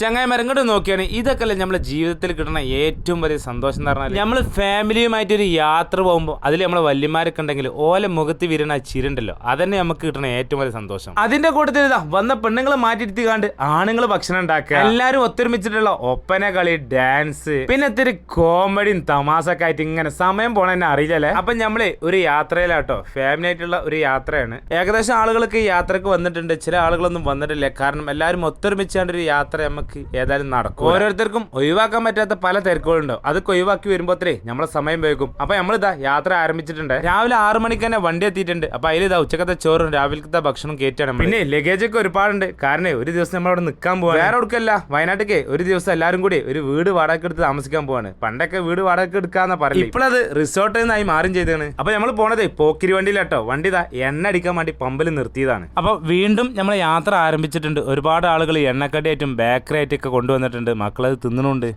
ചങ്ങായിമാർ ഇങ്ങോട്ട് നോക്കിയാണ് ഇതൊക്കെ അല്ലേ നമ്മുടെ ജീവിതത്തിൽ കിട്ടുന്ന ഏറ്റവും വലിയ സന്തോഷം എന്ന് പറഞ്ഞാൽ നമ്മൾ ഫാമിലിയുമായിട്ട് ഒരു യാത്ര പോകുമ്പോൾ അതിൽ നമ്മളെ വല്യമാരൊക്കെ ഉണ്ടെങ്കിൽ ഓല മുഖത്ത് വീരണ ആ ചിരുണ്ടല്ലോ അതന്നെ നമുക്ക് കിട്ടുന്ന ഏറ്റവും വലിയ സന്തോഷം. അതിന്റെ കൂട്ടത്തിൽ ഇതാ വന്ന പെണ്ണുങ്ങളെ മാറ്റിയിരുത്തി കണ്ട് ആണുങ്ങൾ ഭക്ഷണം ഉണ്ടാക്കുക. എല്ലാവരും ഒത്തൊരുമിച്ചിട്ടുള്ള ഒപ്പന കളി ഡാൻസ് പിന്നെ ഇത്തിരി കോമഡിയും തമാസൊക്കെ ആയിട്ട് ഇങ്ങനെ സമയം പോണ തന്നെ അറിയില്ലല്ലേ അപ്പൊ നമ്മൾ ഒരു യാത്രയിലാട്ടോ ഫാമിലി ആയിട്ടുള്ള ഒരു യാത്രയാണ്. ഏകദേശം ആളുകളൊക്കെ യാത്രയ്ക്ക് വന്നിട്ടുണ്ട് ചില ആളുകളൊന്നും വന്നിട്ടില്ല. കാരണം എല്ലാവരും ഒത്തൊരുമിച്ചാണ്ട് ഒരു യാത്ര നമുക്ക് ഏതായാലും നടക്കും ഓരോരുത്തർക്കും ഒഴിവാക്കാൻ പറ്റാത്ത പല തിരക്കുകളുണ്ടാവും. അതൊക്കെ ഒഴിവാക്കി വരുമ്പോഴത്തേ നമ്മളെ സമയം വേഗം അപ്പൊ നമ്മളിതാ യാത്ര ആരംഭിച്ചിട്ടുണ്ട്. രാവിലെ ആറ് മണിക്ക് തന്നെ വണ്ടി എത്തിയിട്ടുണ്ട്. അപ്പൊ അതിൽ ഇതാ ഉച്ചക്കത്തെ ചോറും രാവിലത്തെ ഭക്ഷണം കയറ്റാണ് പിന്നെ ലഗേജ് ഒക്കെ ഒരുപാടുണ്ട്. കാരണം ഒരു ദിവസം നമ്മൾ അവിടെ നിൽക്കാൻ പോവാ വേറെ കൊടുക്കല്ല വയനാട്ടിലേക്ക് ഒരു ദിവസം എല്ലാവരും കൂടി ഒരു വീട് വാടക എടുത്ത് താമസിക്കാൻ പോവാണ്. പണ്ടൊക്കെ വീട് വാടക എടുക്കാന്ന പറയുന്നത് ഇപ്പോഴത് റിസോർട്ടിൽ നിന്നായി മാറും ചെയ്താണ് അപ്പൊ നമ്മൾ പോണതേ പോക്കിരി വണ്ടിയിലാട്ടോ. വണ്ടി ഇതാ എണ്ണ അടിക്കാൻ വേണ്ടി പമ്പിൽ നിർത്തിയതാണ്. അപ്പൊ വീണ്ടും നമ്മൾ യാത്ര ആരംഭിച്ചിട്ടുണ്ട്. ഒരുപാട് ആളുകൾ എണ്ണക്കടിയായിട്ടും ബേക്കറി ആയിട്ടൊക്കെ കൊണ്ടുവന്നിട്ടുണ്ട്. മക്കളത് തിന്നണുണ്ട്.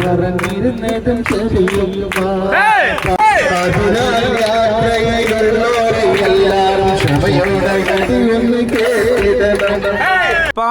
പറഞ്ഞിരുന്നതും யாத்திரைகள் எல்லாம் சபையோட கட்டி என்று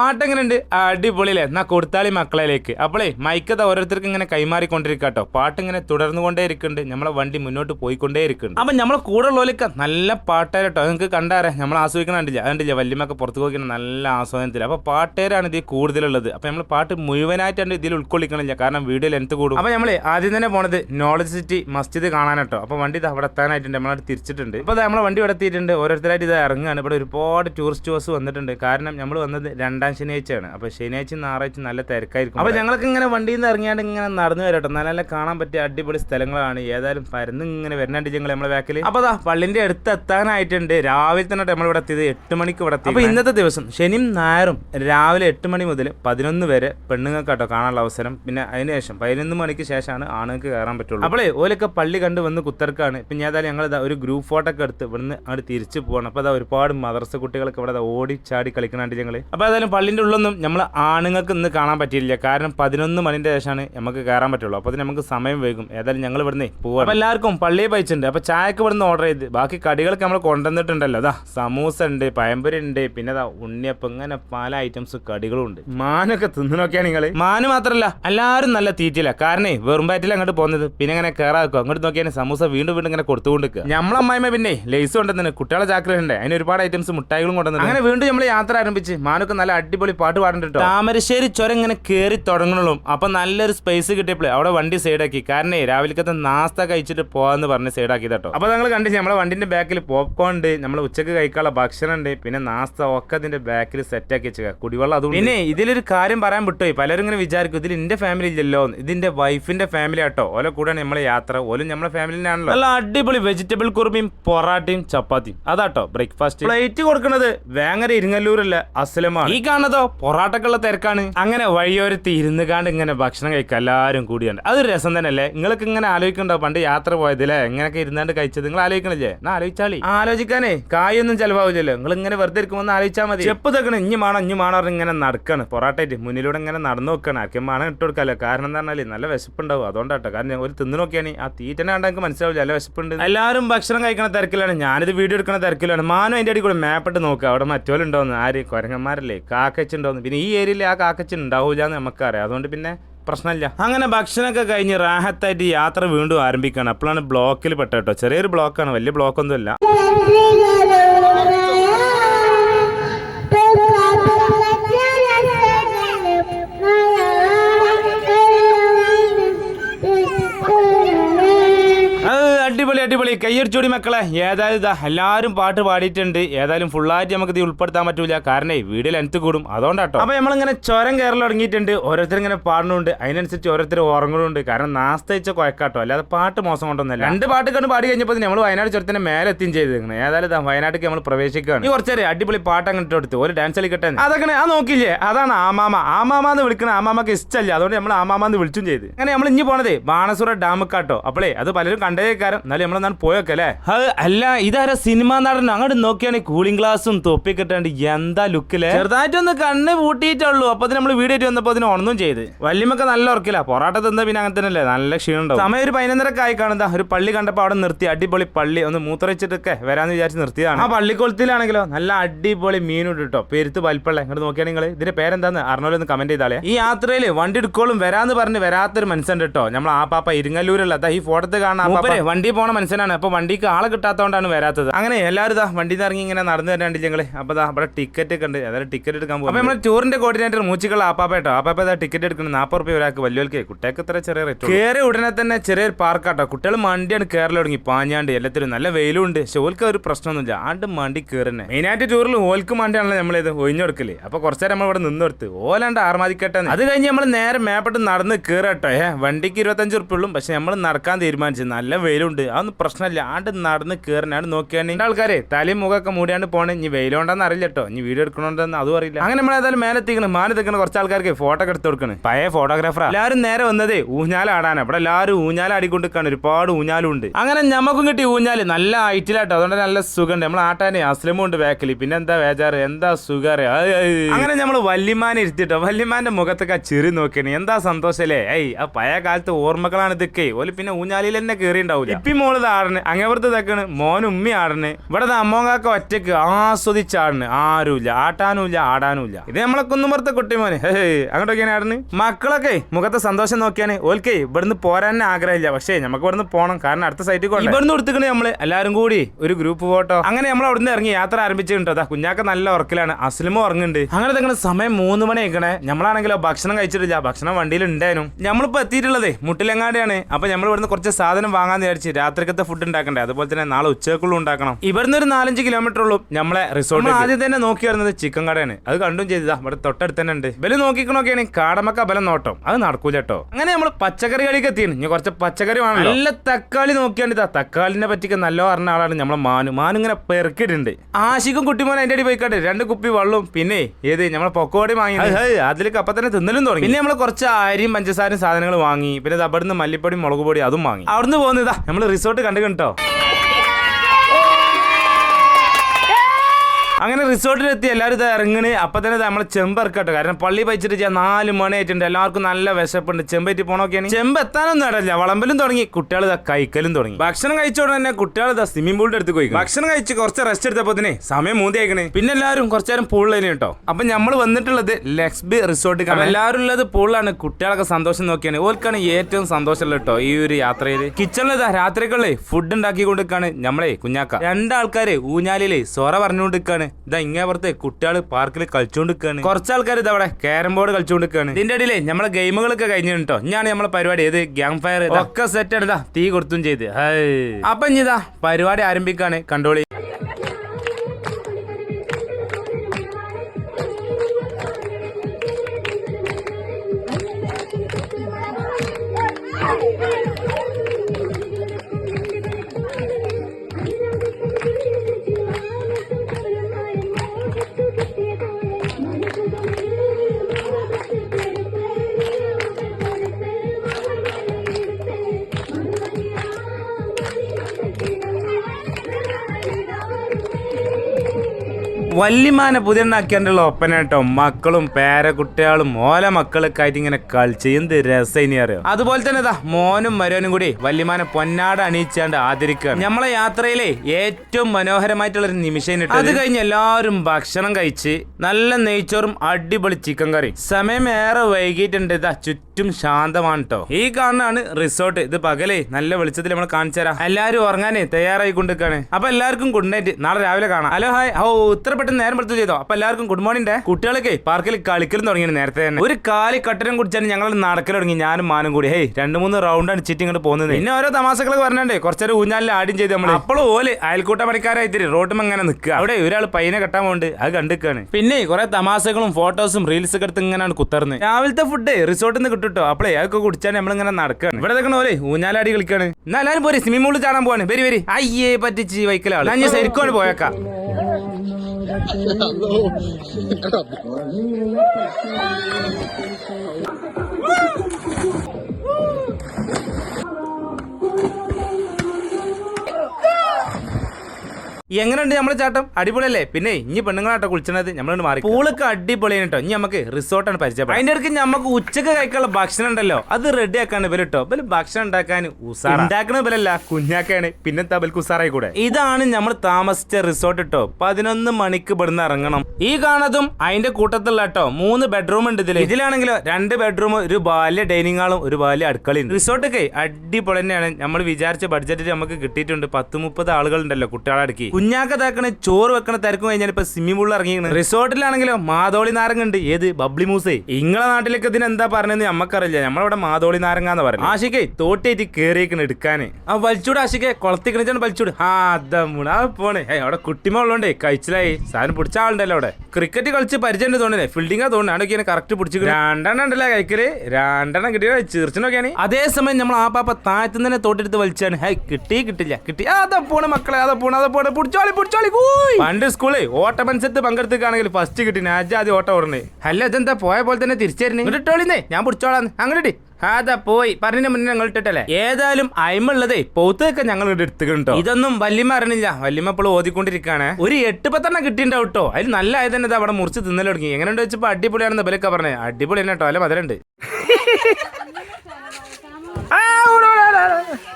പാട്ട് എങ്ങനെയുണ്ട് അടിപൊളിയല്ലേ? എന്നാ കൊടുത്താളി മക്കളിലേക്ക് അപ്പോളേ മൈക്കത ഓരോരുത്തർക്കും ഇങ്ങനെ കൈമാറിക്കൊണ്ടിരിക്കട്ടോ. പാട്ട് ഇങ്ങനെ തുടർന്നു കൊണ്ടേ ഇരിക്കുന്നുണ്ട്. നമ്മളെ വണ്ടി മുന്നോട്ട് പോയിക്കൊണ്ടേ ഇരിക്കുന്നുണ്ട്. അപ്പൊ നമ്മളെ കൂടെ ഉള്ളവർക്ക് നല്ല പാട്ടുകാരട്ടോ. നിങ്ങൾക്ക് കണ്ടാറേ നമ്മൾ ആസ്വദിക്കണം കണ്ടില്ല? അതുകൊണ്ടില്ല വല്യമ്മക്ക് പുറത്ത് പോയിക്കണം നല്ല ആസ്വാദനത്തിൽ അപ്പോൾ പാട്ടുകാരാണ് ഇതിൽ കൂടുതലുള്ളത്. അപ്പൊ നമ്മൾ പാട്ട് മുഴുവനായിട്ടാണ് ഇതിൽ ഉൾക്കൊള്ളിക്കണില്ല. കാരണം വീഡിയോ ലെങ്ത് കൂടും. അപ്പൊ നമ്മളെ ആദ്യം തന്നെ പോണത് നോളജ് സിറ്റി മസ്ജിദ് കാണാനട്ടോ. അപ്പോൾ വണ്ടി അവിടെ എത്താനായിട്ടുണ്ട്. നമ്മളവിടെ തിരിച്ചിട്ടുണ്ട്. അപ്പൊ നമ്മളെ വണ്ടി ഇവിടെ എത്തിയിട്ടുണ്ട്. ഓരോരുത്തരായിട്ട് ഇത് ഇറങ്ങുകയാണ്. ഇവിടെ ഒരുപാട് ടൂറിസ്റ്റ് ബസ് വന്നിട്ടുണ്ട്. കാരണം നമ്മൾ വന്നത് രണ്ടാം ശനിയാഴ്ചയാണ്. അപ്പൊ ശനിയാഴ്ച ഞായറാഴ്ച നല്ല തിരക്കായിരിക്കും അപ്പൊ ഞങ്ങൾക്ക് ഇങ്ങനെ വണ്ടിയിൽ നിന്ന് ഇറങ്ങിയാണ്ട് ഇങ്ങനെ നടന്നു വരട്ടോ. നല്ല നല്ല കാണാൻ പറ്റിയ അടിപൊളി സ്ഥലങ്ങളാണ്. ഏതായാലും പരന്ന് ഇങ്ങനെ വരണുണ്ട് ഞങ്ങൾ നമ്മളെ ബാക്കിൽ അപ്പൊ അതാ പള്ളിന്റെ അടുത്ത് എത്താനായിട്ടുണ്ട്. രാവിലെ തന്നെ നമ്മൾ ഇവിടെ എത്തിയത് എട്ട് മണിക്ക് ഇവിടെ എത്തി അപ്പൊ ഇന്നത്തെ ദിവസം ശനിയും ഞായറും രാവിലെ എട്ട് മണി മുതൽ പതിനൊന്ന് വരെ പെണ്ണുങ്ങൾക്ക് കേട്ടോ കാണാനുള്ള അവസരം. പിന്നെ അതിനുശേഷം പതിനൊന്ന് മണിക്ക് ശേഷമാണ് ആണുങ്ങൾക്ക് കയറാൻ പറ്റുള്ളൂ. അപ്പോഴേ ഓലൊക്കെ പള്ളി കണ്ട് വന്ന് കുത്തർക്കാണ്. പിന്നെ ഏതായാലും ഞങ്ങൾ ഇതാ ഒരു ഗ്രൂപ്പ് ഫോട്ടോ ഒക്കെ എടുത്ത് ഇവിടുന്ന് അങ്ങോട്ട് തിരിച്ചു പോകണം അപ്പോൾ അതാ ഒരുപാട് മദർസ കുട്ടികൾക്ക് ഇവിടെ ഓടി ചാടി കളിക്കണുണ്ട് ഞങ്ങൾ അപ്പോൾ ഏതായാലും പള്ളിന്റെ ഉള്ളൊന്നും നമ്മൾ ആണുങ്ങൾക്ക് ഇന്ന് കാണാൻ പറ്റിയില്ല. കാരണം പതിനൊന്ന് മണിന്റെ ശേഷമാണ് നമുക്ക് കയറാൻ പറ്റുള്ളൂ. അപ്പോൾ അതിന് നമുക്ക് സമയം വൈകും. ഏതായാലും ഞങ്ങൾ ഇവിടുന്ന് പോവാം അപ്പോൾ എല്ലാവർക്കും പള്ളിയെ പയച്ചിട്ടുണ്ട് അപ്പോൾ ചായക്ക് ഇവിടുന്ന് ഓർഡർ ചെയ്ത്. ബാക്കി കടികളൊക്കെ നമ്മൾ കൊണ്ടുവന്നിട്ടുണ്ടല്ലോ. അതാ സമൂസ ഉണ്ട് പയമ്പരി ഉണ്ട് പിന്നെ അതാ ഉണ്ണിയപ്പം ഇങ്ങനെ പല ഐറ്റംസ് കടികളും ഉണ്ട്. മാനൊക്കെ തിന്നണൊക്കെയാണ് നിങ്ങൾ മാന് മാത്രമല്ല എല്ലാവരും നല്ല തീറ്റില്ല കാരണം വെറും പാറ്റിൽ അങ്ങോട്ട് പോകുന്നത്. പിന്നെ ഇങ്ങനെ കയറാക്കുക അങ്ങോട്ട് നോക്കിയാൽ സമൂസ വീണ്ടും വീണ്ടും ഇങ്ങനെ കൊടുത്തുകൊണ്ടിരിക്കുക നമ്മളെ അമ്മായിമ്മ പിന്നെ ലേസ് കൊണ്ടുവന്നു കുട്ടികളെ ചാക്കലുണ്ട് അതിന് ഒരുപാട് ഐറ്റംസ് മുട്ടായികളും കൊണ്ടുവന്നു അങ്ങനെ വീണ്ടും നമ്മൾ യാത്ര ആരംഭിച്ച് മാനൊക്കെ നല്ല അടിപൊളി പാട്ട് പാടുന്നുണ്ട് താമരശ്ശേരി ചുരം ഇങ്ങനെ കയറി തുടങ്ങണുള്ളൂ അപ്പൊ നല്ലൊരു സ്പേസ് കിട്ടിയപ്പോൾ അവിടെ വണ്ടി സൈഡാക്കി കാരണം രാവിലത്തെ നാസ്ത കഴിച്ചിട്ട് പോവാന്ന് പറഞ്ഞ് സൈഡാക്കി കേട്ടോ അപ്പൊ ഞങ്ങൾ കണ്ടിച്ച് നമ്മളെ വണ്ടിന്റെ ബാക്കിൽ പോപ്കോൺ ഉണ്ട് നമ്മൾ ഉച്ചയ്ക്ക് കഴിക്കാനുള്ള ഭക്ഷണം ഉണ്ട് പിന്നെ നാസ്ത ഒക്കെ അതിന്റെ ബാക്കിൽ സെറ്റ് ആക്കി വെച്ചേക്ക. കുടിവെള്ളം അതും പിന്നെ ഇതിലൊരു കാര്യം പറയാൻ വിട്ടുപോയി പലരും ഇങ്ങനെ വിചാരിക്കും ഇതിൽ എന്റെ ഫാമിലി ഇല്ലല്ലോ. ഇതിന്റെ വൈഫിന്റെ ഫാമിലി ആട്ടോ. ഓലെ കൂടെയാണ് നമ്മളെ യാത്ര. ഓലും നമ്മളെ ഫാമിലിനാണല്ലോ നല്ല അടിപൊളി വെജിറ്റബിൾ കുറുമയും പൊറാട്ടയും ചപ്പാത്തിയും. അതാട്ടോ ബ്രേക്ക്ഫാസ്റ്റ് പ്ലേറ്റ് കൊടുക്കുന്നത് വേങ്ങര ഇരുങ്ങല്ലൂരല്ല അസലമാണ് ഈ കാണുന്നതോ പൊറാട്ടക്കുള്ള തിരക്കാണ്. അങ്ങനെ വഴിയോരത്ത് ഇരുന്ന് കാണ്ട് ഇങ്ങനെ ഭക്ഷണം കഴിക്കുക എല്ലാവരും കൂടിയുണ്ട്. അതൊരു രസം തന്നെ അല്ലേ നിങ്ങൾക്ക് ഇങ്ങനെ ആലോചിക്കണ്ടോ പണ്ട് യാത്ര പോയതില്ലേ എങ്ങനെയൊക്കെ ഇരുന്നാണ്ട് കഴിച്ചത്? നിങ്ങൾ ആലോചിക്കണില്ലേ? എന്നാ ആലോചിച്ചാളി. ആലോചിക്കാനേ കായൊന്നും ചിലവാകില്ലല്ലോ നിങ്ങൾ ഇങ്ങനെ വെറുതെ ഇരിക്കുമെന്ന് ആലോചിച്ചാൽ മതി. ചെപ്പ് തക്കണ. ഇഞ്ഞു മാണോ ഇഞ്ഞു മാണോ ഇങ്ങനെ നടക്കാണ്. പൊറാട്ടായിട്ട് മുന്നിലൂടെ ഇങ്ങനെ നടന്നു നോക്കണം. ആർക്കും മാണം ഇട്ട് കൊടുക്കാല്ലോ. കാരണം എന്താ പറഞ്ഞാൽ നല്ല വിശപ്പുണ്ടാവും. അതുകൊണ്ടാട്ടോ. കാരണം ഒരു തിന്നു നോക്കിയാണ്. ആ തീറ്റനെ കണ്ടാൽ എനിക്ക് മനസ്സിലാവില്ല. നല്ല വിശപ്പുണ്ട്. എല്ലാവരും ഭക്ഷണം കഴിക്കണ തിരക്കിലാണ്. ഞാനിത് വീഡിയോ എടുക്കണ തിരക്കിലാണ്. മാനും അതിന്റെ അടി കൂടെ മാപ്പിട്ട് നോക്കുക അവിടെ മറ്റോലുണ്ടോന്ന്. ആര്? കുരങ്ങന്മാരല്ലേ? കാക്കച്ചുണ്ടോന്ന് പിന്നെ ഈ ഏരിയയിൽ ആ കാക്കച്ചൻ ഉണ്ടാവില്ല എന്ന് നമുക്കറിയാം അതുകൊണ്ട് പിന്നെ പ്രശ്നമില്ല അങ്ങനെ ഭക്ഷണമൊക്കെ കഴിഞ്ഞ് റാഹത്തായിട്ട് യാത്ര വീണ്ടും ആരംഭിക്കുകയാണ്. അപ്പോഴാണ് ബ്ലോക്കിൽ പെട്ടോ ചെറിയൊരു ബ്ലോക്കാണ്. വലിയ ബ്ലോക്കൊന്നുമില്ല. അടിപൊളി കയ്യടിച്ചോടി മക്കളെ. ഏതായാലും ഇതാ എല്ലാവരും പാട്ട് പാടിയിട്ടുണ്ട്. ഏതായാലും ഫുള്ളായിട്ട് നമുക്ക് ഇത് ഉൾപ്പെടുത്താൻ പറ്റൂല. കാരണം വീഡിയോ ലെങ്ത് കൂടും. അതുകൊണ്ടാട്ടോ. അപ്പൊ നമ്മളിങ്ങനെ ചുരം കയറൽ തുടങ്ങിയിട്ടുണ്ട്. ഓരോരുത്തർ ഇങ്ങനെ പാടുന്നുണ്ട്. അതിനനുസരിച്ച് ഓരോരുത്തർ ഉറങ്ങുന്നുണ്ട്. കാരണം നാസ്തയിച്ച കുഴക്കാട്ടോ അല്ലാതെ പാട്ട് മോശം കൊണ്ടൊന്നല്ല രണ്ട് പാട്ട് കണ്ട് പാടി കഴിഞ്ഞപ്പോൾ നമ്മൾ വയനാട് ചുരത്തിന്റെ മേലെ എത്തിയും ചെയ്തിരിക്കുന്നത് ഏതായാലും ഇതാ വയനാട്ടിലേക്ക് നമ്മൾ പ്രവേശിക്കുകയാണ്. ഈ കുറച്ചേരെ അടിപൊളി പാട്ട് അങ്ങോട്ട് എടുത്ത് ഒരു ഡാൻസ് കളിക്കട്ടെ അതൊക്കെ ആ നോക്കില്ലേ അതാണ് ആമാമ. ആമാമ എന്ന് വിളിക്കുന്ന ആമാമക്ക് ഇഷ്ടമല്ല. അതുകൊണ്ട് നമ്മൾ ആമാമ എന്ന് വിളിച്ചും ചെയ്ത്. അങ്ങനെ നമ്മൾ ഇനി പോണതേ ബാണസുര ഡാമുക്കാട്ടോ അപ്പോളേ അത് പലരും കണ്ടേക്കാരം എന്നാലും നമ്മളെന്നാണ് പോയൊക്കെ അല്ലേ? അത് അല്ല ഇതാര സിനിമ നടൻ? അങ്ങോട്ട് നോക്കിയാണ് കൂളിംഗ് ഗ്ലാസും തൊപ്പി കിട്ടാണ്ട് എന്താ ലുക്കിൽ ചെറുതായിട്ടൊന്ന് കണ്ണ് പൂട്ടിയിട്ടുള്ളൂ അപ്പൊ നമ്മൾ വീഡിയോ വന്നപ്പോ അതിന് ഒന്നും ചെയ്ത്. വല്യമ്മക്ക് നല്ല ഉറക്കില്ല. പൊറാട്ട തിന്ന പിന്നെ അങ്ങനെ തന്നെ അല്ലേ നല്ല ക്ഷീണം ഉണ്ടാവും. സമയം ഒരു പതിനൊന്നരക്ക് ആയി കാണുന്ന ഒരു പള്ളി കണ്ടപ്പോ അവിടെ നിർത്തി. അടിപൊളി പള്ളി. ഒന്ന് മൂത്രച്ചിട്ടൊക്കെ വരാന്ന് വിചാരിച്ച് നിർത്തിയതാണ്. ആ പള്ളിക്കുളത്തിലാണെങ്കിലോ നല്ല അടിപൊളി മീനുണ്ട് കേട്ടോ പെരുത്ത് വലിപ്പള്ള. ഇങ്ങോട്ട് നോക്കിയാണെങ്കിൽ നിങ്ങൾ ഇതിന്റെ പേരെന്താന്ന് അറിഞ്ഞോലൊന്ന് കമന്റ് ചെയ്താലേ ഈ യാത്രയിൽ വണ്ടി എടുക്കോളും. വരാന്ന് പറഞ്ഞ് വരാത്തൊരു മനുഷ്യൻ കേട്ടോ നമ്മൾ ആ പാപ്പ ഇരുങ്ങല്ലൂരല്ല. ഈ ഫോട്ടോത്ത് കാണാൻ വണ്ടി പോണ മനുഷ്യനാണ് അപ്പോൾ വണ്ടിക്ക് ആളെ കിട്ടാത്തതുകൊണ്ടാണ് വരാത്തത്. അങ്ങനെ എല്ലാവരും ഇതാ വണ്ടിയിൽ നിന്ന് ഇറങ്ങി ഇങ്ങനെ നടന്നു വരാണ്ട് ഞങ്ങൾ. അപ്പോൾ ദാ ഇവിടെ ടിക്കറ്റ് ഒക്കെ ഉണ്ട്. അതായത് ടിക്കറ്റ് എടുക്കാൻ പോകും അപ്പോൾ നമ്മുടെ ടൂറിന്റെ കോർഡിനേറ്റർ മൂച്ചിക്കുള്ള ആപ്പാപ്പേട്ടോ ആപ്പാപ്പ ഇതാ ടിക്കറ്റ് എടുക്കുന്നത് നാൽപ്പത് റുപ്യ ഒരാൾക്ക് വലിയവർക്ക് കുട്ടികൾക്ക് ഇത്ര ചെറിയ റേറ്റ് കയറി ഉടനെ തന്നെ ചെറിയൊരു പാർക്കാട്ടോ കുട്ടികൾ മണ്ടിയാണ് കയറൽ തുടങ്ങി. പാഞ്ഞാണ്ട് എല്ലാത്തിലും. നല്ല വെയിലും ഉണ്ട്. പക്ഷെ ഓൽക്ക് ഒരു പ്രശ്നമൊന്നുമില്ല. ആണ്ട് മണ്ടി കയറുന്നെ മെയിനായിട്ട് ടൂറിൽ ഓൽക്ക് മണ്ടിയാണല്ലോ നമ്മളിത് ഒഴിഞ്ഞെടുക്കൽ. അപ്പൊ കുറച്ചേരം നമ്മൾ ഇവിടെ നിന്ന് കൊടുത്ത്. ഓലാണ്ട് ആർമാതിക്കട്ടെ അത് കഴിഞ്ഞ് നമ്മൾ നേരെ മേപ്പെട്ട് നടന്ന് കയറട്ടോ ഏഹ് വണ്ടിക്ക് ഇരുപത്തഞ്ച് ഉറുപ്പ ഉള്ളൂ. പക്ഷെ നമ്മൾ നടക്കാൻ തീരുമാനിച്ചു. നല്ല വെയിലുണ്ട്. അതൊന്നും പ്രശ്നമില്ല. ആണ്ട് നടന്ന് കയറിനാണ് നോക്കിയാണ് എന്റെ ആൾക്കാരെ തലയും മുഖമൊക്കെ മൂടിയാണ്ട് പോണേ. ഇനി വെയിലുണ്ടെന്ന് അറിയില്ല കേട്ടോ ഇനി വീഡിയോ എടുക്കണോണ്ടെന്ന് അതും അറിയില്ല. അങ്ങനെ നമ്മൾ ഏതായാലും മേലെ എത്തിക്കണം. മാന കുറച്ച് ആൾക്കാർക്ക് ഫോട്ടോ എടുത്ത് കൊടുക്കണം. പഴയ ഫോട്ടോഗ്രാഫർ എല്ലാവരും നേരെ വന്നതേ ഊഞ്ഞാലാടാനാണ് ഇവിടെ എല്ലാവരും ഊഞ്ഞാലാടിക്കൊണ്ടിരിക്കാണ് ഒരുപാട് ഊഞ്ഞാലും ഉണ്ട്. അങ്ങനെ നമുക്കും കിട്ടി ഊഞ്ഞാൽ. നല്ല ഹൈറ്റിലാട്ടോ അതുകൊണ്ട് നല്ല സുഖമുണ്ട് നമ്മൾ ആട്ടാനെ അസ്ലമും ഉണ്ട് ബാക്കിൽ പിന്നെ എന്താ വേജാറ് എന്താ സുഖാറ് അങ്ങനെ നമ്മൾ വല്യമാനെ ഇരുത്തിട്ടോ. വല്യമാന്റെ മുഖത്തൊക്കെ ആ ചിരി നോക്കിയാണ്. എന്താ സന്തോഷല്ലേ? ഏയ് ആ പഴയ കാലത്ത് ഓർമ്മകളാണ് ഇതൊക്കെ. ഓൽ പിന്നെ ഊഞ്ഞാലിൽ തന്നെ കയറി ഉണ്ടാവില്ല ഇപ്പി മോൾ ആടണ് അങ്ങവൃത്ത് ഇതാക്കണ്. മോൻ ഉമ്മി ആടണ് ഇവിടെ അമ്മോങ്ങാക്ക ഒറ്റയ്ക്ക് ആസ്വദിച്ചാടണ്. ആരുമില്ല. ആട്ടാനുമില്ല ആടാനുമില്ല. ഇത് നമ്മളെ കുന്നുമ്പുറത്തെ കുട്ടി മോനെ അങ്ങോട്ടൊക്കെയാണ് ആടണ് മക്കളൊക്കെ മുഖത്തെ സന്തോഷം നോക്കിയാണ്. ഓൽക്കേ ഇവിടുന്ന് പോരാൻ ആഗ്രഹമില്ല. പക്ഷേ നമുക്ക് ഇവിടുന്ന് പോകണം കാരണം അടുത്ത സൈറ്റിൽ കൊണ്ട്. ഇവിടുന്ന് എടുത്തുക്കണേ നമ്മൾ. എല്ലാവരും കൂടി ഒരു ഗ്രൂപ്പ് ഫോട്ടോ അങ്ങനെ നമ്മൾ അവിടുന്ന് ഇറങ്ങി യാത്ര ആരംഭിച്ചിട്ടുണ്ട്. അതാ കുഞ്ഞാക്ക നല്ല ഉറക്കിലാണ്. അസ്ലിമോ ഉറങ്ങുന്നുണ്ട്. അങ്ങനെ തങ്ങനെ സമയം മൂന്ന് മണി ആയിക്കണേ. നമ്മളാണെങ്കിലോ ഭക്ഷണം കഴിച്ചിട്ടില്ല. ഭക്ഷണം വണ്ടിയിൽ ഉണ്ടായിരുന്നു നമ്മളിപ്പോ എത്തിയിട്ടുള്ളതേ മുട്ടിലെങ്ങാടിയാണ്. അപ്പൊ നമ്മൾ ഇവിടുന്ന് കുറച്ച് സാധനം വാങ്ങാൻ വിചാരിച്ച് രാത്രിക്കത്തെ ഫുഡ് ഉണ്ടാക്കണ്ടേ? അതുപോലെ തന്നെ നാളെ ഉച്ചക്കുള്ള ഉണ്ടാക്കണം. ഇവിടുന്ന് ഒരു നാലഞ്ച് കിലോമീറ്റർ ഉള്ളൂ. നമ്മളെ റിസോർട്ട് ആദ്യം തന്നെ നോക്കി വരുന്നത് ചിക്കൻ കടയാണ്. അത് കണ്ടും ചെയ്തതാ. ഇവിടെ തൊട്ടടുത്ത് തന്നെ ഉണ്ട്. ബലി നോക്കിക്കണോക്കെയാണ്. കാടമക്ക ബലം നോട്ടം. അത് നടക്കൂല കേട്ടോ അങ്ങനെ നമ്മൾ പച്ചക്കറി കളിക്ക് എത്തിയാണ് ഇനി കുറച്ച് പച്ചക്കറി വേണം നല്ല തക്കാളി നോക്കിയാണ്ട് ഇതാ. തക്കാളിനെ പറ്റിക്ക് നല്ല പറഞ്ഞ ആളാണ് നമ്മളെ മാനു. മാനു ഇങ്ങനെ പെറുക്കിയിട്ടുണ്ട്. ആശിക്കും കുട്ടിമോൻ അതിന്റെ അടി പോയിക്കാട്ടെ രണ്ട് കുപ്പി വെള്ളവും പിന്നെ ഏത് നമ്മളെ പൊക്കോടി വാങ്ങി. അതിലേക്ക് അപ്പൊ തന്നെ തിന്നലും തുടങ്ങി. പിന്നെ നമ്മൾ കുറച്ച് അരിയും പഞ്ചസാരയും സാധനങ്ങൾ വാങ്ങി. പിന്നെ അവിടുന്ന് മല്ലിപ്പൊടി മുളക് പൊടി അതും വാങ്ങി. അവിടുന്ന് പോകുന്നതാ നമ്മൾ റിസോർട്ട് കണ്ടു കേട്ടോ അങ്ങനെ റിസോർട്ടിലെത്തി എല്ലാവരും ഇത് ഇറങ്ങണ്. അപ്പൊ തന്നെ നമ്മൾ ചെമ്പ് ഇറക്കട്ടോ. കാരണം പള്ളി പയിച്ചിട്ട് ചെയ്യാൻ നാല് മണി ആയിട്ടുണ്ട്. എല്ലാവർക്കും നല്ല വിശപ്പുണ്ട്. ചെമ്പേറ്റി പോണൊക്കെയാണ് ചെമ്പ് എത്താനൊന്നും ഇടല്ല വളമ്പലും തുടങ്ങി. കുട്ടികൾ ഇതാ കഴിക്കലും തുടങ്ങി. ഭക്ഷണം കഴിച്ച ഉടനെ തന്നെ കുട്ടികൾ ഇതാ സ്വിമ്മിംഗ് പൂളിന്റെ അടുത്ത് പോയി ഭക്ഷണം കഴിച്ച് കുറച്ച് റെസ്റ്റ് എടുത്തപ്പോ തന്നെ സമയം മൂന്തി ആയിക്കണേ. പിന്നെ എല്ലാവരും കുറച്ചു നേരം പൂളിലേനെ കേട്ടോ അപ്പൊ നമ്മൾ വന്നിട്ടുള്ളത് ലെക്സ്ബി റിസോർട്ട് എല്ലാവരും ഉള്ളത് പൂളിലാണ് കുട്ടികളൊക്കെ സന്തോഷം നോക്കിയാണ്. ഓർക്കാണ് ഏറ്റവും സന്തോഷമുള്ള കേട്ടോ ഈ ഒരു യാത്രയിൽ. കിച്ചണിൽ രാത്രികളിലെ ഫുഡ് ഉണ്ടാക്കി കൊണ്ടിരിക്കാണ് നമ്മളെ കുഞ്ഞാക്ക. രണ്ടാൾക്കാര് ഊഞ്ഞാലിലെ സൊറ പറഞ്ഞുകൊണ്ടിരിക്കാണ്. ഇതാ ഇങ്ങേപ്പുറത്തെ കുട്ടികൾ പാർക്കിൽ കളിച്ചുകൊണ്ടിരിക്കാണ് കുറച്ച് ആൾക്കാർ ഇതാ അവിടെ ക്യാരം ബോർഡ് കളിച്ചുകൊണ്ടിരിക്കാണ് ഇതിന്റെ ഇടയിൽ നമ്മളെ ഗെയിമുകളൊക്കെ കഴിഞ്ഞു കേട്ടോ ഇനിയാണ് നമ്മളെ പരിപാടി. ഏത്? ഗ്യാങ് ഫയർ ഒക്കെ സെറ്റ് ആണ്. തീ കൊടുത്തും ചെയ്ത്. അപ്പൊ ഇനി ഇതാ പരിപാടി ആരംഭിക്കാണ്. കണ്ടോളി. വല്യമാനെ പുതിയണ്ണാക്കിയാണ്ടുള്ള ഒപ്പന കേട്ടോ മക്കളും പേരക്കുട്ടികളും ഓല മക്കളൊക്കെ ആയിട്ട് ഇങ്ങനെ കളിച്ച് എന്ത് അറിയോ? അതുപോലെ തന്നെ ഇതാ മോനും മരോനും കൂടി വല്യമാനെ പൊന്നാട് അണിയിച്ചാണ്ട് ആദരിക്കുകയാണ് നമ്മളെ യാത്രയിലെ ഏറ്റവും മനോഹരമായിട്ടുള്ള ഒരു നിമിഷം അത് കഴിഞ്ഞ് എല്ലാവരും ഭക്ഷണം കഴിച്ച് നല്ല നെയ്ച്ചോറും അടിപൊളി ചിക്കൻ കറി സമയം ഏറെ വൈകിട്ടുണ്ട് ഇതാ ചുറ്റും ശാന്തമാണ് കേട്ടോ ഈ കാണാണ് റിസോർട്ട്. ഇത് പകലേ നല്ല വെളിച്ചത്തിൽ നമ്മൾ കാണിച്ചു തരാം. എല്ലാവരും ഉറങ്ങാനേ തയ്യാറായി കൊണ്ടിരിക്കാണ് അപ്പൊ എല്ലാവർക്കും ഗുഡ് നൈറ്റ്. നാളെ രാവിലെ കാണാം. Hello hi. ഓ ഇത്ര പെട്ടെന്ന് നേരം പെടുത്തു ചെയ്തോ? അപ്പൊ എല്ലാവർക്കും ഗുഡ് മോർണിംഗ് കുട്ടികളൊക്കെ പാർക്കിൽ കളിക്കലും തുടങ്ങി നേരത്തെ തന്നെ. ഒരു കാലി കട്ടരം കുടിച്ചാണ് ഞങ്ങൾ നടക്കൽ തുടങ്ങി. ഞാനും മാനും കൂടി. ഹേയ് രണ്ട് മൂന്ന് റൗണ്ട് അടിച്ചിട്ട് ഇങ്ങോട്ട് പോകുന്നത്. പിന്നെ ഓരോ തമാശകളൊക്കെ പറഞ്ഞിട്ടുണ്ട് കുറച്ചൊരു ഊഞ്ഞാലിൽ ആദ്യം ചെയ്ത് നമ്മൾ അപ്പോഴും ഓൽ അയൽക്കൂട്ട പണിക്കാരായിട്ട് റോട്ടും അങ്ങനെ നിൽക്കുക അവിടെ ഒരാൾ പൈന കെട്ടാൻ പോകുന്നുണ്ട് അത് കണ്ടിരിക്കുകയാണ് പിന്നെ കുറെ തമാശകളും ഫോട്ടോസും റീൽസ് എടുത്ത് ഇങ്ങനെയാണ് കുത്തർന്ന്. രാവിലത്തെ ഫുഡ് റിസോർട്ടിൽ നിന്ന് കിട്ടുട്ടോ അപ്പളേ അതൊക്കെ കുടിച്ചാൽ നമ്മളിങ്ങനെ നടക്കാണ്. ഇവിടെ നിൽക്കണ പോലെ ഊഞ്ഞാലാടി കളിക്കാണ്. എന്നാലും പോരെ. സ്വിമ്മിംഗ് പൂളിൽ ചാടാൻ പോവാണ്. വരി വരി. അയ്യേ പറ്റിച്ച് വൈക്കലാണ് ഞാൻ ശരിക്കും പോയേക്കാം. എങ്ങനെയുണ്ട് നമ്മളെ ചാട്ടം? അടിപൊളിയല്ലേ? പിന്നെ ഇനി പെണ്ണുങ്ങളാട്ടോ കുളിച്ചണത്. നമ്മളോട് മാറി പൂളൊക്കെ അടിപൊളിയാണ് കേട്ടോ ഇനി നമുക്ക് റിസോർട്ടാണ് പരിചയം അതിന്റെ ഇടയ്ക്ക് നമുക്ക് ഉച്ചയ്ക്ക് കഴിക്കാനുള്ള ഭക്ഷണം ഉണ്ടല്ലോ. അത് റെഡി ആക്കാണ് ഇവർ കേട്ടോ ഇവർ ഭക്ഷണം ഉണ്ടാക്കാൻ ഉസാറ. ഉണ്ടാക്കണ ഇവരല്ല കുഞ്ഞാക്കാണ് പിന്നെ തബൽക്ക് ഉസാറായി കൂടെ. ഇതാണ് നമ്മൾ താമസിച്ച റിസോർട്ട് കേട്ടോ പതിനൊന്ന് മണിക്ക് ഇവിടുന്ന് ഇറങ്ങണം. ഈ കാണതും അതിന്റെ കൂട്ടത്തിലുള്ള കേട്ടോ മൂന്ന് ബെഡ്റൂം ഉണ്ട് ഇതിൽ. ഇതിലാണെങ്കിലോ രണ്ട് ബെഡ്റൂം ഒരു ബാല്യ ഡൈനിങ് ഹാളും ഒരു ബാല്യ അടുക്കളയും റിസോർട്ടൊക്കെ അടിപൊളി തന്നെയാണ്. നമ്മൾ വിചാരിച്ച ബഡ്ജറ്റിൽ നമുക്ക് കിട്ടിയിട്ടുണ്ട്. പത്ത് മുപ്പത് ആളുകളുണ്ടല്ലോ കുട്ടികളെ അടുക്കി. കുഞ്ഞാക്കതാക്കണ ചോറ് വെക്കണ തിരക്കും കഴിഞ്ഞാൽ ഇപ്പൊ സ്വിമ്മിംഗ് പൂളിൽ ഇറങ്ങിയാണ് റിസോർട്ടിലാണെങ്കിലോ മാതോളി നാരങ്ങ ഉണ്ട് ഏത്? ബബ്ലി മൂസേ. ഇങ്ങളെ നാട്ടിലേക്ക് ഇതിന് എന്താ പറഞ്ഞതെന്ന് നമ്മക്കറിയില്ല നമ്മളിവിടെ മാതോളി നാരങ്ങ എന്ന് പറഞ്ഞു ആഷിക്കേ തോട്ടേറ്റ് കേറിയേക്കണ് എടുക്കാന് ആ വലിച്ചൂട് ആഷിക്കെ കുളത്തിക്കണിച്ചാണ് വലിച്ചൂട്. ആ അതാ പോണേ. ഏ അവിടെ കുട്ടിമുള്ളോണ്ടേ കഴിച്ചിലായി. സാധനം പിടിച്ച ആളുണ്ടല്ലോ അവിടെ. ക്രിക്കറ്റ് കളിച്ച് പരിചയം തോന്നുന്നേ ഫീൽഡിംഗാ തോന്നുന്നു. അവിടെ കറക്റ്റ് പിടിച്ചു രണ്ടെണ്ണം ഉണ്ടല്ലേ കഴിക്കൽ രണ്ടെണ്ണം കിട്ടിയ? ചീർച്ചനൊക്കെയാണ്. അതേസമയം നമ്മൾ ആ പാപ്പ താഴത്തു തന്നെ തോട്ടെടുത്ത് വലിച്ചാണ്. ഹൈ കിട്ടി കിട്ടില്ല. കിട്ടി. അതാ പോണ മക്കളെ അതാ പോണ അതാ പോണ. പിടിച്ചോളി പിടിച്ചോളി. പണ്ട് സ്കൂളിൽ ഓട്ട മത്സരത്തിൽ പങ്കെടുത്തേക്കാണെങ്കിൽ ഫസ്റ്റ് കിട്ടി ആദ്യം ഓട്ടം ഓടണേ. അല്ല ഇതെന്താ? പോയ പോലെ തന്നെ തിരിച്ചറിഞ്ഞു ഇട്ടോളിന്നേ. ഞാൻ പിടിച്ചോളാന്ന്. അങ്ങനെ അതാ പോയി. പറഞ്ഞ മുന്നേ ഞങ്ങൾ ഇട്ടിട്ടല്ലേ? ഏതായാലും അയമുള്ളതേ. പോത്തൊക്കെ ഞങ്ങൾ ഇവിടെ എടുത്തുകിട്ടോ ഇതൊന്നും വല്യമ്മ അറിഞ്ഞില്ല. വല്യമ്മ ഇപ്പോൾ ഓതിക്കൊണ്ടിരിക്കുകയാണ് ഒരു എട്ട് പത്തെണ്ണം കിട്ടിയിട്ടുണ്ടാവും കേട്ടോ അതിൽ നല്ല ആയത് തന്നെ അവിടെ മുറിച്ച് തിന്നൽ തുടങ്ങി. എങ്ങനെയുണ്ട് വെച്ചപ്പോ അടിപൊളിയാണെന്ന് ബലൊക്കെ പറഞ്ഞേ. അടിപൊളി തന്നെ കേട്ടോ അല്ല മധുരണ്ട്.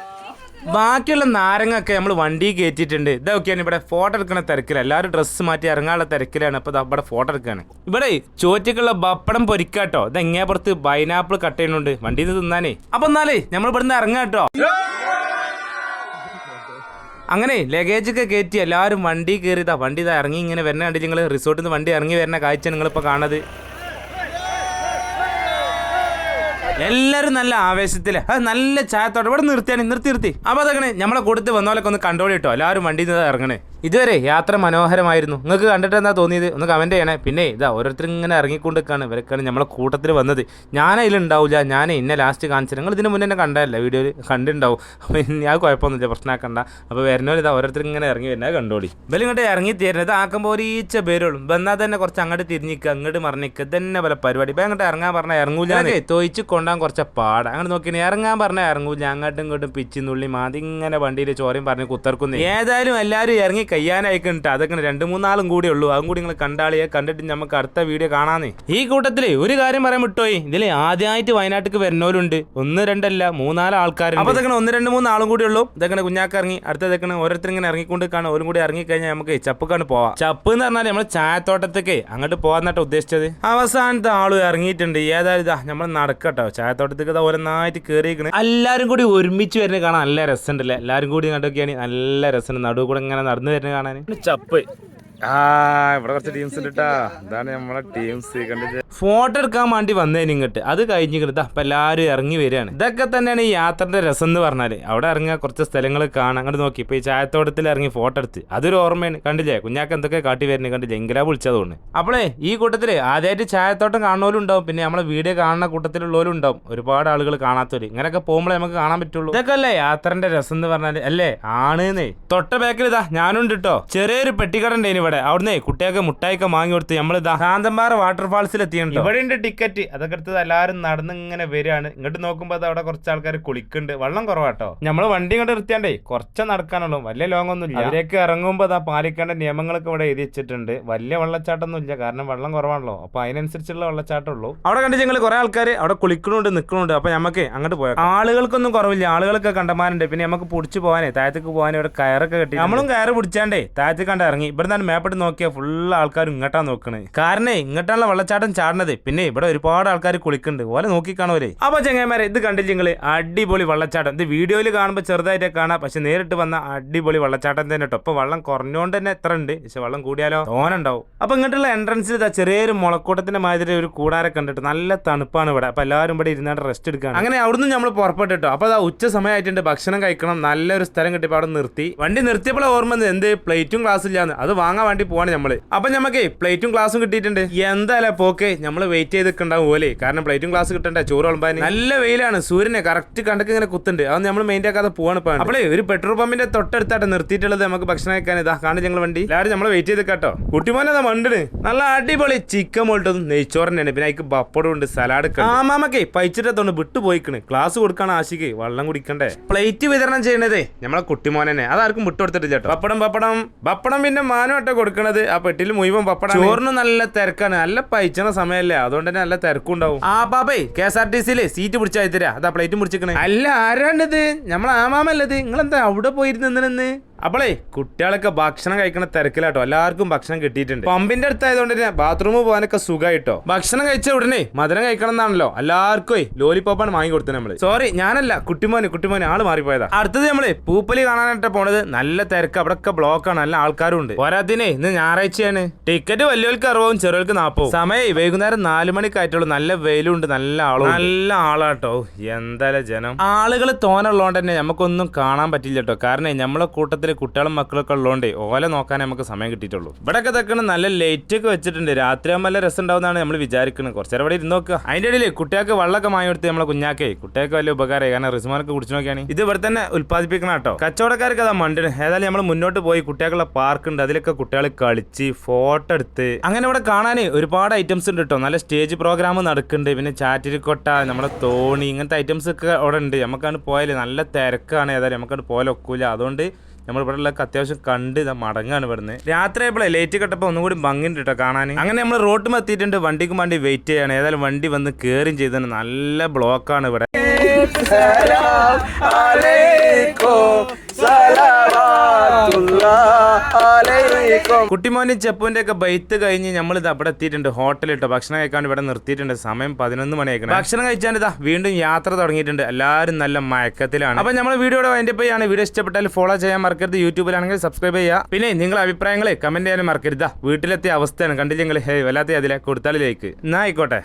ബാക്കിയുള്ള നാരങ്ങൊക്കെ നമ്മൾ വണ്ടി കയറ്റിയിട്ടുണ്ട് ഇതൊക്കെയാണ് ഇവിടെ ഫോട്ടോ എടുക്കുന്ന തിരക്കില്ല എല്ലാവരും ഡ്രസ്സ് മാറ്റി ഇറങ്ങാനുള്ള തിരക്കിലാണ്. അപ്പോൾ ഇവിടെ ഫോട്ടോ എടുക്കുകയാണ് ഇവിടെ ചോറ്റക്കുള്ള ബപ്പടം പൊരിക്കാട്ടോ. ഇത് എങ്ങനെ പുറത്ത് പൈനാപ്പിൾ കട്ട് ചെയ്യുന്നുണ്ട്. വണ്ടിയിൽ നിന്ന് തിന്നാനേ. അപ്പൊ എന്നാലേ നമ്മൾ ഇവിടുന്ന് ഇറങ്ങാട്ടോ അങ്ങനെ ലഗേജ് ഒക്കെ കയറ്റി എല്ലാവരും വണ്ടി കയറിയതാ വണ്ടി ഇതാ ഇറങ്ങി ഇങ്ങനെ വരുന്ന കണ്ടിട്ട് നിങ്ങൾ റിസോർട്ടിൽ നിന്ന് വണ്ടി ഇറങ്ങി വരുന്ന കാഴ്ച നിങ്ങളിപ്പോൾ കാണുന്നത്. എല്ലാരും നല്ല ആവേശത്തിൽ. നല്ല ചായത്തോടെ ഇവിടെ നിർത്തിയാണ് നിർത്തി നിർത്തി. അപ്പൊ അതങ്ങനെ? നമ്മളെ കൂട്ടത്തിൽ വന്നോലൊക്കെ ഒന്ന് കണ്ടോളി കേട്ടോ എല്ലാവരും വണ്ടിയിൽ നിന്ന് ഇറങ്ങണേ. ഇതുവരെ യാത്ര മനോഹരമായിരുന്നു. നിങ്ങൾക്ക് കണ്ടിട്ട് എന്താ തോന്നിയത്? ഒന്ന് കമന്റ് ചെയ്യണേ. പിന്നെ ഇതാ ഓരോരുത്തർ ഇങ്ങനെ ഇറങ്ങിക്കൊണ്ടിരിക്കുകയാണ് ഇവരൊക്കെയാണ് നമ്മളെ കൂട്ടത്തിൽ വന്നത്. ഞാൻ അതിലുണ്ടാവില്ല ഞാൻ ഇന്നെ ലാസ്റ്റ് കാണിച്ചത് നിങ്ങൾ ഇതിന് മുന്നേ എന്നെ കണ്ടതല്ല വീഡിയോയിൽ കണ്ടിട്ടുണ്ടാവും. അപ്പോൾ ഞാൻ കുഴപ്പമൊന്നുമില്ല. പ്രശ്നമാക്കണ്ട അപ്പോൾ വരുന്നവർ ഇതാ ഓരോരുത്തർ ഇങ്ങനെ ഇറങ്ങി വരുന്നത് കണ്ടോളി. ഇവരും ഇങ്ങോട്ട് ഇറങ്ങി തീരുന്നത് ഇത് ആക്കുമ്പോൾ ഒരു ഈച്ച പേരുള്ളൂ വന്നാൽ തന്നെ കുറച്ച് അങ്ങോട്ട് തിരിഞ്ഞിക്കുക അങ്ങോട്ട് മറിഞ്ഞിക്കുക ഇതന്നെ പല പരിപാടി. ഇപ്പം അങ്ങോട്ട് ഇറങ്ങാൻ പറഞ്ഞാൽ ഇറങ്ങൂല തോയിച്ച് കൊണ്ടാൻ കുറച്ച് പാട. അങ്ങോട്ട് നോക്കി ഇറങ്ങാൻ പറഞ്ഞാൽ ഇറങ്ങൂല. അങ്ങോട്ടും ഇങ്ങോട്ടും പിച്ചിനുള്ളി മാതി ഇങ്ങനെ വണ്ടിയിൽ ചോരയും പറഞ്ഞ് കുത്തർക്കുന്നു. ഏതായാലും എല്ലാവരും ഇറങ്ങി കയ്യാനായിക്കിട്ട് അതൊക്കെ രണ്ട് മൂന്നാളും കൂടി ഉള്ളൂ. അതും കൂടി നിങ്ങൾ കണ്ടാളിയെ കണ്ടിട്ട് നമുക്ക് അടുത്ത വീഡിയോ കാണാന്നേ. ഈ കൂട്ടത്തിൽ ഒരു കാര്യം പറയാൻ വിട്ടോയി. ഇതിൽ ആദ്യമായിട്ട് വയനാട്ടിക്ക് വരുന്നവരുണ്ട്. ഒന്ന് രണ്ടല്ല മൂന്നാൽ ആൾക്കാർ അപ്പൊ ഇതൊക്കെ ഒന്ന് രണ്ട് മൂന്ന് ആളും കൂടി ഉള്ളൂ. ഇതൊക്കെ കുഞ്ഞാക്ക് ഇറങ്ങി. അടുത്തതൊക്കെ ഓരോരുത്തർ ഇങ്ങനെ ഇറങ്ങിക്കൊണ്ട് കാണാൻ ഒരു കൂടി ഇറങ്ങി കഴിഞ്ഞാൽ നമുക്ക് ചപ്പക്കാണ് പോവാം. ചപ്പ് എന്ന് പറഞ്ഞാൽ നമ്മൾ ചായത്തോട്ടത്തേക്ക് അങ്ങോട്ട് പോകാന്നാട്ടോ ഉദ്ദേശിച്ചത്? അവസാനത്തെ ആളും ഇറങ്ങിയിട്ടുണ്ട്. ഏതായാലും ഇതാ നമ്മൾ നടക്കട്ടോ. ചായത്തോട്ടത്തേക്ക് ഇതാ ഓരോന്നായിട്ട് കയറിയിരിക്കണേ എല്ലാവരും കൂടി ഒരുമിച്ച് വരുന്നത് കാണാൻ നല്ല രസമുണ്ടല്ലേ? എല്ലാവരും കൂടി കണ്ടൊക്കെയാണ് നല്ല രസമുണ്ട്. നടുവ് കൂടെ ഇങ്ങനെ നടന്നു വരുന്നത് കാണാൻ? ചപ്പ്. ആ ഇവിടെ കുറച്ച് ടീംസ് ഉണ്ട് നമ്മളെ ടീംസ് കണ്ടിട്ട് ഫോട്ടോ എടുക്കാൻ വേണ്ടി വന്നതിന് ഇങ്ങോട്ട്. അത് കഴിഞ്ഞ് കിട്ടാ അപ്പൊ എല്ലാവരും ഇറങ്ങി വരികയാണ്. ഇതൊക്കെ തന്നെയാണ് ഈ യാത്രന്റെ രസം എന്ന് പറഞ്ഞാൽ. അവിടെ ഇറങ്ങിയ കുറച്ച് സ്ഥലങ്ങൾ കാണാൻ അങ്ങോട്ട് നോക്കി. ഇപ്പൊ ഈ ചായത്തോട്ടത്തിൽ ഇറങ്ങി ഫോട്ടോ എടുത്ത്. അതൊരു ഓർമ്മയാണ്. കണ്ടില്ലേ? കുഞ്ഞാക്ക് എന്തൊക്കെ കാട്ടി വരുന്നത് കണ്ടില്ലേ എങ്കിലാ വിളിച്ചതുകൊണ്ട് അപ്പോളേ ഈ കൂട്ടത്തിൽ ആദ്യമായിട്ട് ചായത്തോട്ടം കാണുന്നവരും ഉണ്ടാവും പിന്നെ നമ്മളെ വീഡിയോ കാണുന്ന കൂട്ടത്തിലുള്ളവരും ഉണ്ടാവും ഒരുപാട് ആളുകൾ കാണാത്തവര്. ഇങ്ങനെയൊക്കെ പോകുമ്പോഴേ നമുക്ക് കാണാൻ പറ്റുള്ളൂ. ഇതൊക്കെ അല്ലേ യാത്രന്റെ രസം എന്ന് പറഞ്ഞാൽ? അല്ലേ? ആണെന്നേ. തൊട്ട ബാക്കിൽ ഇതാ ഞാനുണ്ട് കേട്ടോ ചെറിയൊരു പെട്ടിക്കട ഉണ്ടായിന് ഇവിടെ അവിടുന്ന് കുട്ടിയൊക്കെ മുട്ടായിക്ക വാങ്ങി കൊടുത്ത് നമ്മൾ ശാന്തമ്പാറ വാട്ടർഫാൾസിൽ എത്തിയുണ്ട് ഇവിടെ ഉണ്ട് ടിക്കറ്റ് അതൊക്കെ എടുത്തത് എല്ലാവരും നടന്ന് ഇങ്ങനെ വരികയാണ്. ഇങ്ങോട്ട് നോക്കുമ്പോൾ അത് അവിടെ കുറച്ച് ആൾക്കാർ കുളിക്കുന്നുണ്ട്. വെള്ളം കുറവാട്ടോ നമ്മൾ വണ്ടി ഇങ്ങോട്ട് നിർത്തിയാണ്ടേ കുറച്ച് നടക്കാനുള്ളൂ. വലിയ ലോങ് ഒന്നും ഇല്ല അവരൊക്കെ ഇറങ്ങുമ്പോൾ അതാ പാലിക്കേണ്ട നിയമങ്ങളൊക്കെ ഇവിടെ എഴുതി വെച്ചിട്ടുണ്ട്. വലിയ വെള്ളച്ചാട്ടമൊന്നും ഇല്ല കാരണം വെള്ളം കുറവാണല്ലോ. അപ്പൊ അതിനനുസരിച്ചുള്ള വെള്ളച്ചാട്ടം ഉള്ളൂ അവിടെ കണ്ടിട്ട് ഞങ്ങൾ കുറെ ആൾക്കാർ അവിടെ കുളിക്കണുണ്ട് നിൽക്കണുണ്ട് അപ്പൊ നമുക്ക് അങ്ങോട്ട് പോയാൽ ആളുകൾക്കൊന്നും കുറവില്ല. ആളുകളൊക്കെ കണ്ടമാനുണ്ട്. പിന്നെ നമുക്ക് പിടിച്ചു പോകാനേ താഴത്തേക്ക് പോകാനേ ഇവിടെ കയറൊക്കെ കെട്ടി നമ്മളും കയറ് പിടിച്ചാണ്ടേ താഴത്തേക്ക് കണ്ട് ഇറങ്ങി. ഇവിടെ നിന്ന് മാപ്പിട്ട് നോക്കിയാൽ ഫുൾ ആൾക്കാർ ഇങ്ങോട്ടാ നോക്കണേ. കാരണം ഇങ്ങോട്ടാണല്ലോ വെള്ളച്ചാട്ടം ചാടണത് പിന്നെ ഇവിടെ ഒരുപാട് ആൾക്കാർ കുളിക്കുന്നുണ്ട്. ഓലെ നോക്കി കാണുവരെ. അപ്പൊ ചെങ്ങന്മാരെ ഇത് കണ്ടില്ല നിങ്ങൾ? അടിപൊളി വെള്ളച്ചാട്ടം. ഇത് വീഡിയോയിൽ കാണുമ്പോൾ ചെറുതായിട്ട് കാണാം. പക്ഷെ നേരിട്ട് വന്ന അടിപൊളി വെള്ളച്ചാട്ടം തന്നെ കേട്ടോ. ഇപ്പൊ വെള്ളം കുറഞ്ഞോണ്ട് തന്നെ എത്ര ഉണ്ട്. പക്ഷെ വെള്ളം കൂടിയാലോ? തോനുണ്ടാവും. അപ്പൊ ഇങ്ങോട്ടുള്ള എൻട്രൻസിൽ ഇതാ ചെറിയൊരു മുളക്കൂട്ടത്തിന്റെ മാതിരി ഒരു കൂടാരൊക്കെ കണ്ടിട്ട് നല്ല തണുപ്പാണ് ഇവിടെ. അപ്പൊ എല്ലാവരും ഇവിടെ ഇരുന്നാണ്ട് റെസ്റ്റ് എടുക്കുകയാണ് അങ്ങനെ അവിടുന്ന് നമ്മൾ പുറപ്പെട്ടു കേട്ടോ. അപ്പൊ അതാ ഉച്ച സമയമായിട്ടുണ്ട് ഭക്ഷണം കഴിക്കണം. നല്ലൊരു സ്ഥലം കിട്ടിയപ്പോൾ അവിടെ നിർത്തി. വണ്ടി നിർത്തിയപ്പോൾ ഓർമ്മ എന്ത്? പ്ലേറ്റും ഗ്ലാസ് ഇല്ലാന്ന്. അത് വാങ്ങാൻ വേണ്ടി പോവാണ് നമ്മൾ അപ്പൊ നമുക്ക് പ്ലേറ്റും ഗ്ലാസും കിട്ടിയിട്ടുണ്ട്. എന്തായാലും പോക്കെ നമ്മൾ വെയിറ്റ് ചെയ്ത് നിൽക്കണ്ടാവും പോലെ കാരണം പ്ലേറ്റും ഗ്ലാസ് കിട്ടണ്ടേ ചോറ് വിളമ്പാൻ നല്ല വെയിലാണ് സൂര്യനെ കറക്റ്റ് കണ്ടക്ക് ഇങ്ങനെ കുത്തുണ്ട് അത് നമ്മൾ മെയിൻ ആക്കാതെ പോവാണ് ഇപ്പൊ അപ്പോൾ ഒരു പെട്രോൾ പമ്പിന്റെ തൊട്ടടുത്തായിട്ട് നിർത്തിയിട്ടുള്ളത് നമുക്ക് ഭക്ഷണം കഴിക്കാൻ ഇതാ. കാണും ഞങ്ങൾ വണ്ടി. എല്ലാവരും നമ്മൾ വെയിറ്റ് ചെയ്ത് കേട്ടോ കുട്ടിമോനെ അതാ വണ്ടിന് നല്ല അടിപൊളി ചിക്കൻ മോൾട്ടതും നെയ്ച്ചോറിനാണ് പിന്നെ അതിക്ക് പപ്പടം ഉണ്ട് സലാഡ് ആമാമക്കെ പൈച്ചിട്ടത്തോണ്ട് വിട്ടു പോയിക്കണ് ക്ലാസ് കൊടുക്കാൻ ആശിക്ക്. വെള്ളം കുടിക്കണ്ടേ. പ്ലേറ്റ് വിതരണം ചെയ്യണതേ നമ്മളെ കുട്ടിമോനെ അതാർക്കും വിട്ടുകൊടുത്തിട്ടില്ല കേട്ടോ. പപ്പടം പപ്പടം. പപ്പടം പിന്നെ മാനോട്ടെ കൊടുക്കണത് ആ പെട്ടിൽ മുഴുവൻ പപ്പടം ചോറിന് നല്ല തിരക്കാണ്. നല്ല പൈച്ചണ സമയല്ലേ? അതുകൊണ്ട് തന്നെ നല്ല തിരക്കുണ്ടാവും. ആ പാപ്പേ കെ എസ് ആർ ടി സിയിലെ സീറ്റ് പിടിച്ചാൽ തരാ അതാ പ്ലേറ്റും പിടിച്ചിക്കണേ അല്ല ആരാണിത്? നമ്മൾ ആമാമല്ലത് നിങ്ങളെന്താ അവിടെ പോയിരുന്ന് നിന്ന് അപ്പോളേ കുട്ടികളൊക്കെ ഭക്ഷണം കഴിക്കണ തിരക്കിലാട്ടോ. എല്ലാവർക്കും ഭക്ഷണം കിട്ടിയിട്ടുണ്ട്. പമ്പിന്റെ അടുത്തായതുകൊണ്ട് തന്നെ ബാത്റൂമിൽ പോകാനൊക്കെ സുഖമായിട്ടോ ഭക്ഷണം കഴിച്ച ഉടനെ മധുരം കഴിക്കണം എന്നാണല്ലോ. എല്ലാവർക്കും ലോലിപ്പോപ്പാണ് വാങ്ങി കൊടുത്തത് നമ്മൾ. സോറി ഞാനല്ല കുട്ടിമോന് കുട്ടിമോന് ആൾ മാറിപ്പോയതാ. അടുത്തത് നമ്മൾ പൂപ്പലി കാണാനായിട്ട് പോണത് നല്ല തിരക്ക്. അവിടെയൊക്കെ ബ്ലോക്കാണ് നല്ല ആൾക്കാരും ഉണ്ട്. പോരാത്തിനെ ഇന്ന് ഞായറാഴ്ചയാണ്. ടിക്കറ്റ് വലിയവർക്ക് അറുപതും ചെറിയവർക്ക് നാപ്പവും സമയം വൈകുന്നേരം മണി മണിക്കായിട്ടുള്ളൂ നല്ല വെയിലുണ്ട് നല്ല ആളും നല്ല ആളാട്ടോ. എന്തായാലും ജനം. ആളുകൾ തോനുള്ളതുകൊണ്ട് തന്നെ നമുക്കൊന്നും കാണാൻ പറ്റില്ല കേട്ടോ. കാരണം നമ്മളെ കൂട്ടത്തിൽ കുട്ടികളും മക്കളൊക്കെ ഉള്ളതുകൊണ്ട് ഓല നോക്കാനേ നമുക്ക് സമയം കിട്ടിയിട്ടുള്ളൂ. ഇവിടെയൊക്കെ തെക്കണം നല്ല ലൈറ്റ് ഒക്കെ വെച്ചിട്ടുണ്ട്. രാത്രി നല്ല രസം ഉണ്ടാവുന്നതാണ് നമ്മൾ വിചാരിക്കുന്നത് കുറച്ച് നേരം ഇവിടെ ഇരുന്ന് നോക്കുക അതിന്റെ ഇടയിൽ കുട്ടികൾക്ക് വെള്ളമൊക്കെ മായി കൊടുത്ത് നമ്മളെ കുഞ്ഞാക്കേ കുട്ടികൾക്ക് വലിയ ഉപകാരമായി കാരണം റിസ്മാർക്ക് കുടിച്ചു നോക്കിയാണ്. ഇത് ഇവിടെ തന്നെ ഉൽപ്പാദിപ്പിക്കണം കേട്ടോ. കച്ചവടക്കാർക്ക് അതാ മണ്ടിന്. ഏതായാലും നമ്മൾ മുന്നോട്ട് പോയി കുട്ടികൾക്കുള്ള പാർക്ക് ഉണ്ട്. അതിലൊക്കെ കുട്ടികൾ കളിച്ച് ഫോട്ടോ എടുത്ത് അങ്ങനെ ഇവിടെ കാണാൻ ഒരുപാട് ഐറ്റംസ് ഉണ്ട് കേട്ടോ. നല്ല സ്റ്റേജ് പ്രോഗ്രാം നടക്കുന്നുണ്ട്. പിന്നെ ചാറ്റിരിക്കൊട്ട നമ്മുടെ തോണി ഇങ്ങനത്തെ ഐറ്റംസ് ഒക്കെ അവിടെ ഉണ്ട്. നമുക്കാണ് പോയാൽ നല്ല തിരക്കാണ്. ഏതായാലും നമുക്കത് പോലെ ഒക്കില്ല അതുകൊണ്ട് നമ്മൾ ഇവിടെ ഉള്ള അത്യാവശ്യം കണ്ട് മടങ്ങാണ് ഇവിടുന്ന്. രാത്രി ആയപ്പോഴേ ലേറ്റ് കെട്ടപ്പോൾ ഒന്നും കൂടി ഭംഗിണ്ട് കേട്ടോ കാണാൻ അങ്ങനെ നമ്മൾ റോട്ടും എത്തിയിട്ടുണ്ട് വണ്ടിക്കും വേണ്ടി വെയിറ്റ് ചെയ്യാണ്. ഏതായാലും വണ്ടി വന്ന് കയറും ചെയ്താണ് നല്ല ബ്ലോക്കാണ് ഇവിടെ. കുട്ടിമോനും ചെപ്പുവിന്റെ ഒക്കെ ബൈത്ത് കഴിഞ്ഞ് നമ്മൾ ഇത് അവിടെ എത്തിയിട്ടുണ്ട്. ഹോട്ടലിൽ കേട്ടോ ഭക്ഷണം കഴിക്കാൻ ഇവിടെ നിർത്തിയിട്ടുണ്ട്. സമയം പതിനൊന്ന് മണിയായിക്കണം ഭക്ഷണം കഴിച്ചാൽ ഇതാ വീണ്ടും യാത്ര തുടങ്ങിയിട്ടുണ്ട്. എല്ലാവരും നല്ല മയക്കത്തിലാണ്. അപ്പൊ നമ്മൾ വീഡിയോയുടെ അതിന്റെ പോയാണ് വീഡിയോ ഇഷ്ടപ്പെട്ടാൽ ഫോളോ ചെയ്യാൻ മറക്കരുത്. യൂട്യൂബിലാണെങ്കിൽ സബ്സ്ക്രൈബ് ചെയ്യുക പിന്നെ നിങ്ങളുടെ അഭിപ്രായങ്ങൾ കമന്റ് ചെയ്യാനും മറക്കരുത്. വീട്ടിലെത്തിയ അവസ്ഥയാണ്. കണ്ടില്ലെങ്കിൽ ഹേ വല്ലാത്ത അതിലെ കൊടുത്താലേക്ക് എന്നാ ആയിക്കോട്ടെ.